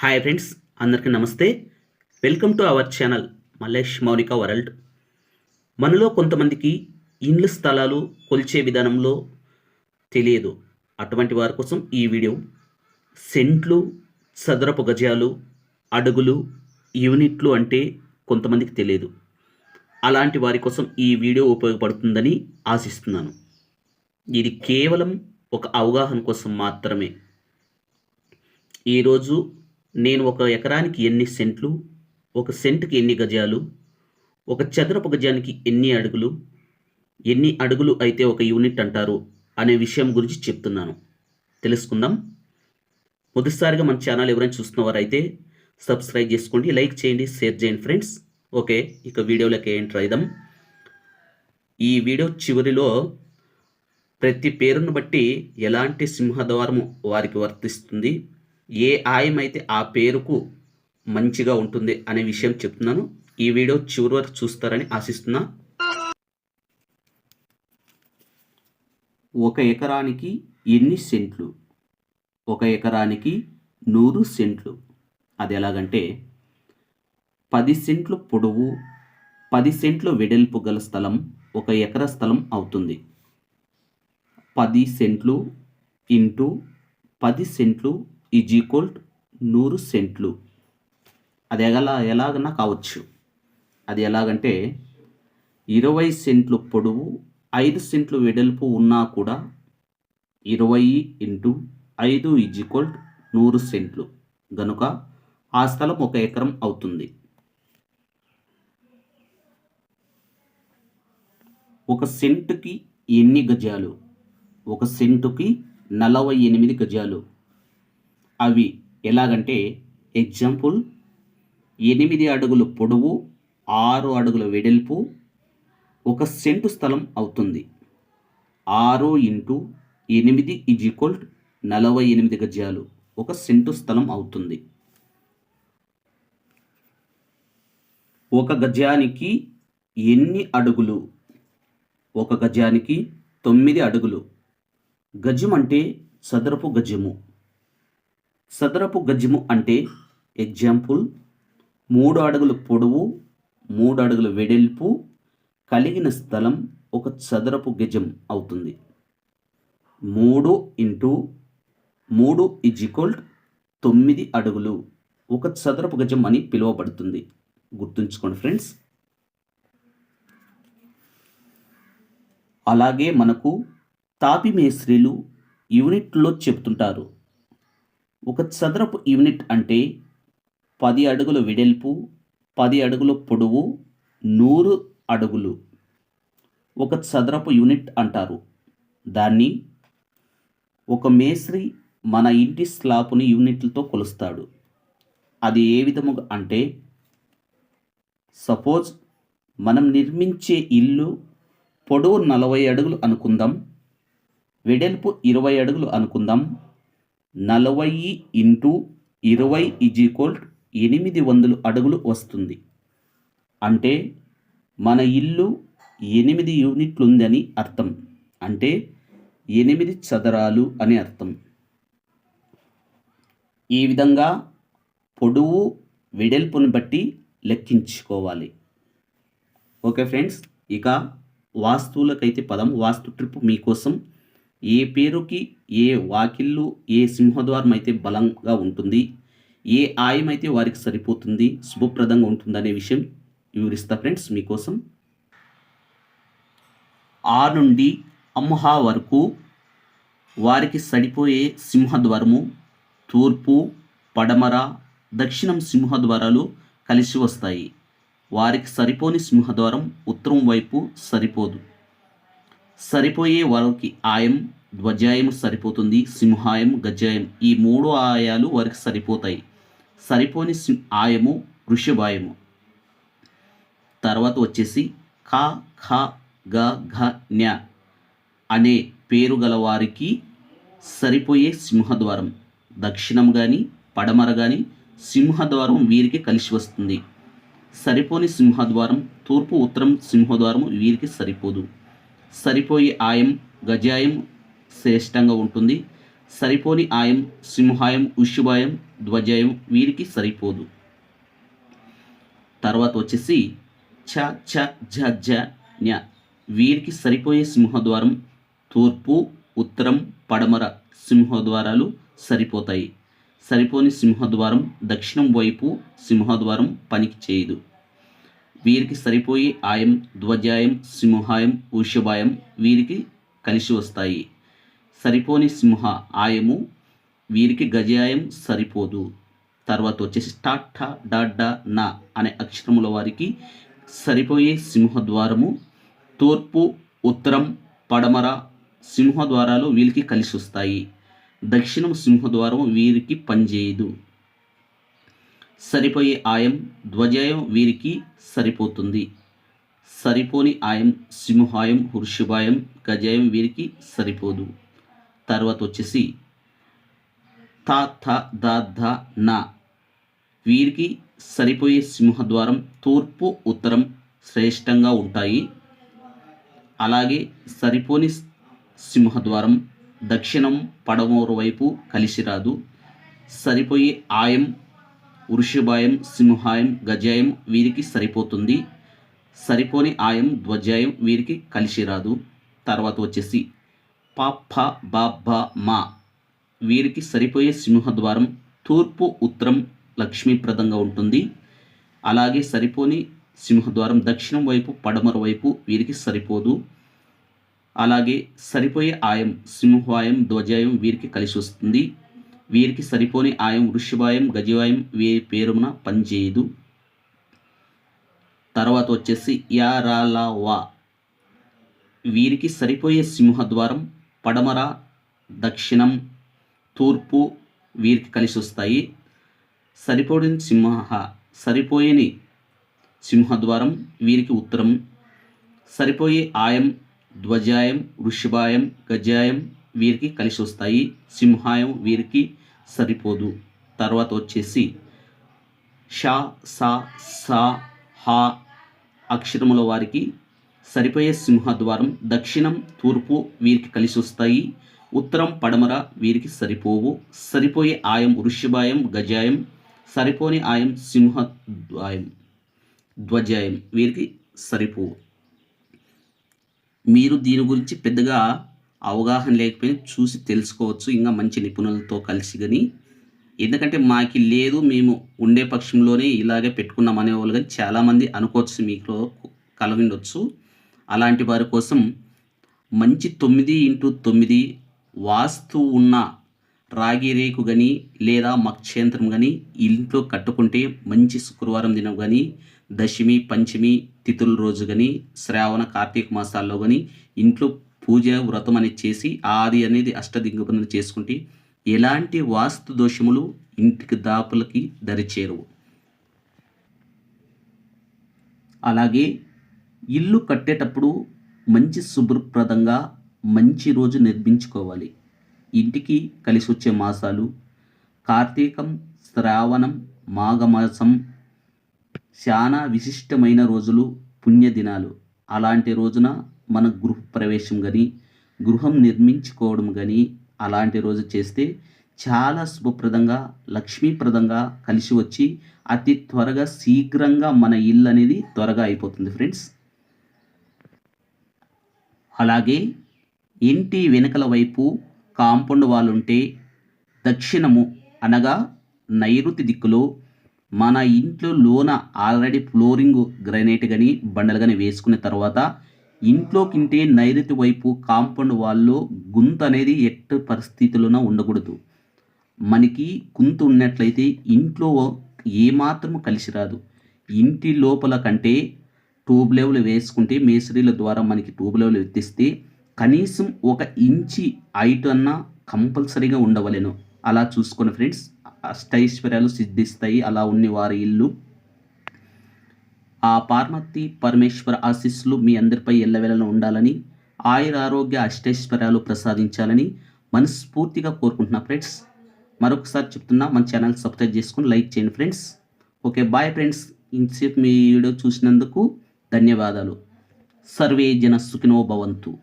Hi friends అందరికీ నమస్తే. Welcome to our channel Mallesh Mounika world మనలో కొంతమందికి ఇండ్లు స్థలాలు కొలిచే విధానంలో తెలియదు. అటువంటి వారి కోసం ఈ వీడియో. సెంట్లు చదరపు గజాలు అడుగులు యూనిట్లు అంటే కొంతమందికి తెలియదు. అలాంటి వారి కోసం ఈ వీడియో ఉపయోగపడుతుందని ఆశిస్తున్నాను. ఇది కేవలం ఒక అవగాహన కోసం మాత్రమే. ఈరోజు నేను ఒక ఎకరానికి ఎన్ని సెంట్లు ఒక సెంటుకి ఎన్ని గజాలు ఒక చదరపు గజానికి ఎన్ని అడుగులు ఎన్ని అడుగులు అయితే ఒక యూనిట్ అంటారు అనే విషయం గురించి చెప్తున్నాను. తెలుసుకుందాం. మొదటిసారిగా మన ఛానల్ ఎవరైనా చూస్తున్నవారైతే సబ్స్క్రైబ్ చేసుకోండి లైక్ చేయండి షేర్ చేయండి ఫ్రెండ్స్. ఓకే ఇక వీడియోలోకి ఎంటర్ అయిదాం. ఈ వీడియో చివరిలో ప్రతి పేరును బట్టి ఎలాంటి సింహద్వారము వారికి వర్తిస్తుంది ఏ ఆయం అయితే ఆ పేరుకు మంచిగా ఉంటుంది అనే విషయం చెప్తున్నాను. ఈ వీడియో చివరి వరకు చూస్తారని ఆశిస్తున్నా. ఒక ఎకరానికి ఎన్ని సెంట్లు? ఒక ఎకరానికి నూరు సెంట్లు. అది ఎలాగంటే పది సెంట్లు పొడవు పది సెంట్లు వెడల్పు గల స్థలం ఒక ఎకర స్థలం అవుతుంది. పది సెంట్లు ఇంటూ పది సెంట్లు ఈజ్ ఈక్వల్ నూరు సెంట్లు. అది ఎలా ఎలాగన్నా కావచ్చు. అది ఎలాగంటే ఇరవై సెంట్లు పొడవు ఐదు సెంట్లు వెడల్పు ఉన్నా కూడా ఇరవై ఇంటూ ఐదు ఈజ్ ఈక్వల్ నూరు సెంట్లు. గనుక ఆ స్థలం ఒక ఎకరం అవుతుంది. ఒక సెంటుకి ఎన్ని గజాలు? ఒక సెంటుకి నలభై ఎనిమిది గజాలు. అవి ఎలాగంటే ఎగ్జాంపుల్ ఎనిమిది అడుగులు పొడవు ఆరు అడుగుల వెడల్పు ఒక సెంటు స్థలం అవుతుంది. ఆరు ఇంటూ ఎనిమిది ఈజ్ ఈక్వల్ నలభై ఎనిమిది గజాలు. ఒక సెంటు స్థలం అవుతుంది. ఒక గజానికి ఎన్ని అడుగులు? ఒక గజానికి తొమ్మిది అడుగులు. గజం అంటే చదరపు గజము. చదరపు గజము అంటే ఎగ్జాంపుల్ మూడు అడుగులు పొడవు మూడు అడుగుల వెడల్పు కలిగిన స్థలం ఒక చదరపు గజం అవుతుంది. మూడు ఇంటూ మూడు ఇజికోల్డ్ తొమ్మిది అడుగులు ఒక చదరపు గజం అని పిలువబడుతుంది. గుర్తుంచుకోండి ఫ్రెండ్స్. అలాగే మనకు తాపి మేస్త్రీలు యూనిట్లో చెప్తుంటారు. ఒక చదరపు యూనిట్ అంటే పది అడుగుల వెడల్పు పది అడుగుల పొడవు నూరు అడుగులు. ఒక చదరపు యూనిట్ అంటారు. దాన్ని ఒక మేస్త్రి మన ఇంటి స్లాపుని యూనిట్లతో కొలుస్తాడు. అది ఏ విధముగా అంటే సపోజ్ మనం నిర్మించే ఇల్లు పొడవు నలభై అడుగులు అనుకుందాం వెడల్పు ఇరవై అడుగులు అనుకుందాం నలభై ఇంటూ ఇరవై ఈజ్ ఎనిమిది వందలు అడుగులు వస్తుంది. అంటే మన ఇల్లు ఎనిమిది యూనిట్లు ఉందని అర్థం. అంటే ఎనిమిది చదరాలు అని అర్థం. ఈ విధంగా పొడవు వెడల్పును బట్టి లెక్కించుకోవాలి. ఓకే ఫ్రెండ్స్ ఇక వాస్తువులకైతే పదం. వాస్తు ట్రిప్ మీకోసం ఏ పేరుకి ఏ వాకిళ్ళు ఏ సింహద్వారం అయితే బలంగా ఉంటుంది ఏ ఆయం అయితే వారికి సరిపోతుంది శుభప్రదంగా ఉంటుందనే విషయం వివరిస్తా ఫ్రెండ్స్ మీకోసం. ఆ నుండి అమ్హా వరకు వారికి సరిపోయే సింహద్వారము తూర్పు పడమర దక్షిణం సింహద్వారాలు కలిసి వస్తాయి. వారికి సరిపోని సింహద్వారం ఉత్తరం వైపు సరిపోదు. సరిపోయే వారికి ఆయం ధ్వజాయం సరిపోతుంది సింహాయం గజాయం ఈ మూడు ఆయాలు వారికి సరిపోతాయి. సరిపోని ఆయము వృషభాయము. తర్వాత వచ్చేసి క ఖ గ ఘ న్య అనే పేరు గల వారికి సరిపోయే సింహద్వారం. దక్షిణం కానీ పడమర కానీ సింహద్వారం వీరికి కలిసి వస్తుంది. సరిపోని సింహద్వారం తూర్పు ఉత్తరం సింహద్వారం వీరికి సరిపోదు. సరిపోయే ఆయం గజాయం శ్రేష్టంగా ఉంటుంది. సరిపోని ఆయం సింహాయం ఉషుభాయం ధ్వజాయం వీరికి సరిపోదు. తర్వాత వచ్చేసి ఛ ఛ ఝ ఝ న్య వీరికి సరిపోయే సింహద్వారం తూర్పు ఉత్తరం పడమర సింహద్వారాలు సరిపోతాయి. సరిపోని సింహద్వారం దక్షిణం వైపు సింహద్వారం పనికి చేయదు. వీరికి సరిపోయే ఆయం ధ్వజాయం సింహాయం ఊషభాయం వీరికి కలిసి వస్తాయి. సరిపోని సింహ ఆయము వీరికి గజాయం సరిపోదు. తర్వాత వచ్చేసి టాఠ డాడ్డ నా అనే అక్షరముల వారికి సరిపోయే సింహద్వారము తూర్పు ఉత్తరం పడమర సింహద్వారాలు వీరికి కలిసి వస్తాయి. దక్షిణం సింహద్వారం వీరికి పనిచేయదు. సరిపోయే ఆయం ధ్వజాయం వీరికి సరిపోతుంది. సరిపోని ఆయం సింహాయం హుర్షిభాయం గజాయం వీరికి సరిపోదు. తర్వాత వచ్చేసి తా థ ద ధ నా వీరికి సరిపోయే సింహద్వారం తూర్పు ఉత్తరం శ్రేష్టంగా ఉంటాయి. అలాగే సరిపోని సింహద్వారం దక్షిణం పడమూరు వైపు కలిసి రాదు. సరిపోయే ఆయం వృషభాయం సింహాయం గజాయం వీరికి సరిపోతుంది. సరిపోని ఆయం ధ్వజాయం వీరికి కలిసి రాదు తర్వాత వచ్చేసి ప ఫ బ భ మా వీరికి సరిపోయే సింహద్వారం తూర్పు ఉత్తరం లక్ష్మీప్రదంగా ఉంటుంది. అలాగే సరిపోని సింహద్వారం దక్షిణం వైపు పడమర వైపు వీరికి సరిపోదు. అలాగే సరిపోయే ఆయం సింహాయం ధ్వజాయం వీరికి కలిసి వస్తుంది. వీరికి సరిపోని ఆయం వృషభాయం గజవాయం వీరి పేరున పనిచేయదు. తర్వాత వచ్చేసి యా వీరికి సరిపోయే సింహద్వారం పడమర దక్షిణం తూర్పు వీరికి కలిసి వస్తాయి సరిపోయిన సింహ సరిపోయని సింహద్వారం వీరికి ఉత్తరం. సరిపోయే ఆయం ధ్వజాయం వృషభాయం గజాయం వీరికి కలిసి వస్తాయి సింహాయం వీరికి సరిపోదు. తర్వాత వచ్చేసి షా సా సా హా అక్షరముల వారికి సరిపోయే సింహద్వారం దక్షిణం తూర్పు వీరికి కలిసి వస్తాయి ఉత్తరం పడమర వీరికి సరిపోవు. సరిపోయే ఆయం వృషభాయం గజాయం. సరిపోని ఆయం సింహద్వాయం ధ్వజాయం వీరికి సరిపోవు. మీరు దీని గురించి పెద్దగా అవగాహన లేకపోయినా చూసి తెలుసుకోవచ్చు. ఇంకా మంచి నిపుణులతో కలిసి కానీ ఎందుకంటే మాకి లేదు మేము ఉండే పక్షంలోనే ఇలాగే పెట్టుకున్నాం అనేవాళ్ళు కానీ చాలామంది అనుకోవచ్చు మీలో కలవిండొచ్చు అలాంటి వారి కోసం మంచి తొమ్మిది ఇంటూ తొమ్మిది వాస్తు ఉన్న రాగి రేకు కానీ లేదా మక్షేంత్రం కానీ ఇంట్లో కట్టుకుంటే మంచి శుక్రవారం దినం కానీ దశమి పంచమి తిథుల రోజు కానీ శ్రావణ కార్తీక మాసాల్లో కానీ ఇంట్లో పూజ వ్రతం అనేది చేసి ఆది అనేది అష్టదిగ్గబంధన చేసుకుంటే ఎలాంటి వాస్తు దోషములు ఇంటికి దాపులకి దరిచేరువు అలాగే ఇల్లు కట్టేటప్పుడు మంచి శుభ్రప్రదంగా మంచి రోజు నిర్మించుకోవాలి. ఇంటికి కలిసి వచ్చే మాసాలు కార్తీకం శ్రావణం మాఘమాసం చాలా విశిష్టమైన రోజులు పుణ్యదినాలు. అలాంటి రోజున మన గృహ ప్రవేశం కానీ గృహం నిర్మించుకోవడం కానీ అలాంటి రోజు చేస్తే చాలా శుభప్రదంగా లక్ష్మీప్రదంగా కలిసి వచ్చి అతి త్వరగా శీఘ్రంగా మన ఇల్లు అనేది త్వరగా అయిపోతుంది ఫ్రెండ్స్. అలాగే ఇంటి వెనుకల వైపు కాంపౌండ్ వాల్ ఉంటే దక్షిణము అనగా నైరుతి దిక్కులో మన ఇంట్లో లోన ఆల్రెడీ ఫ్లోరింగ్ గ్రనైట్ కానీ బండలు కానీ వేసుకున్న తర్వాత ఇంట్లోకింటే నైరుతి వైపు కాంపౌండ్ వాల్లో గుంత అనేది ఎట్టి పరిస్థితుల్లోనూ ఉండకూడదు. మనకి గుంత ఉన్నట్లయితే ఇంట్లో ఏమాత్రం కలిసి రాదు. ఇంటి లోపల కంటే ట్యూబ్ లెవెల్ వేసుకుంటే మేసరీల ద్వారా మనకి ట్యూబ్ లెవెల్ ఎత్తిస్తే కనీసం ఒక ఇంచి హైట్ అన్నా కంపల్సరీగా ఉండవలేను. అలా చూసుకుని ఫ్రెండ్స్ అష్టైశ్వర్యాలు సిద్ధిస్తాయి. అలా ఉన్న వారి ఇల్లు ఆ పార్వతి పరమేశ్వర ఆశీస్సులు మీ అందరిపై ఎల్లవెల్లలో ఉండాలని ఆయుర ఆరోగ్య అష్టైశ్వర్యాలు ప్రసాదించాలని మనస్ఫూర్తిగా కోరుకుంటున్నా ఫ్రెండ్స్. మరొకసారి చెప్తున్నా మన ఛానల్ సబ్స్క్రైబ్ చేసుకుని లైక్ చేయండి ఫ్రెండ్స్. Okay bye friends. ఇంతసేపు మీ వీడియో చూసినందుకు ధన్యవాదాలు. సర్వే జన సుఖినో భవంతు.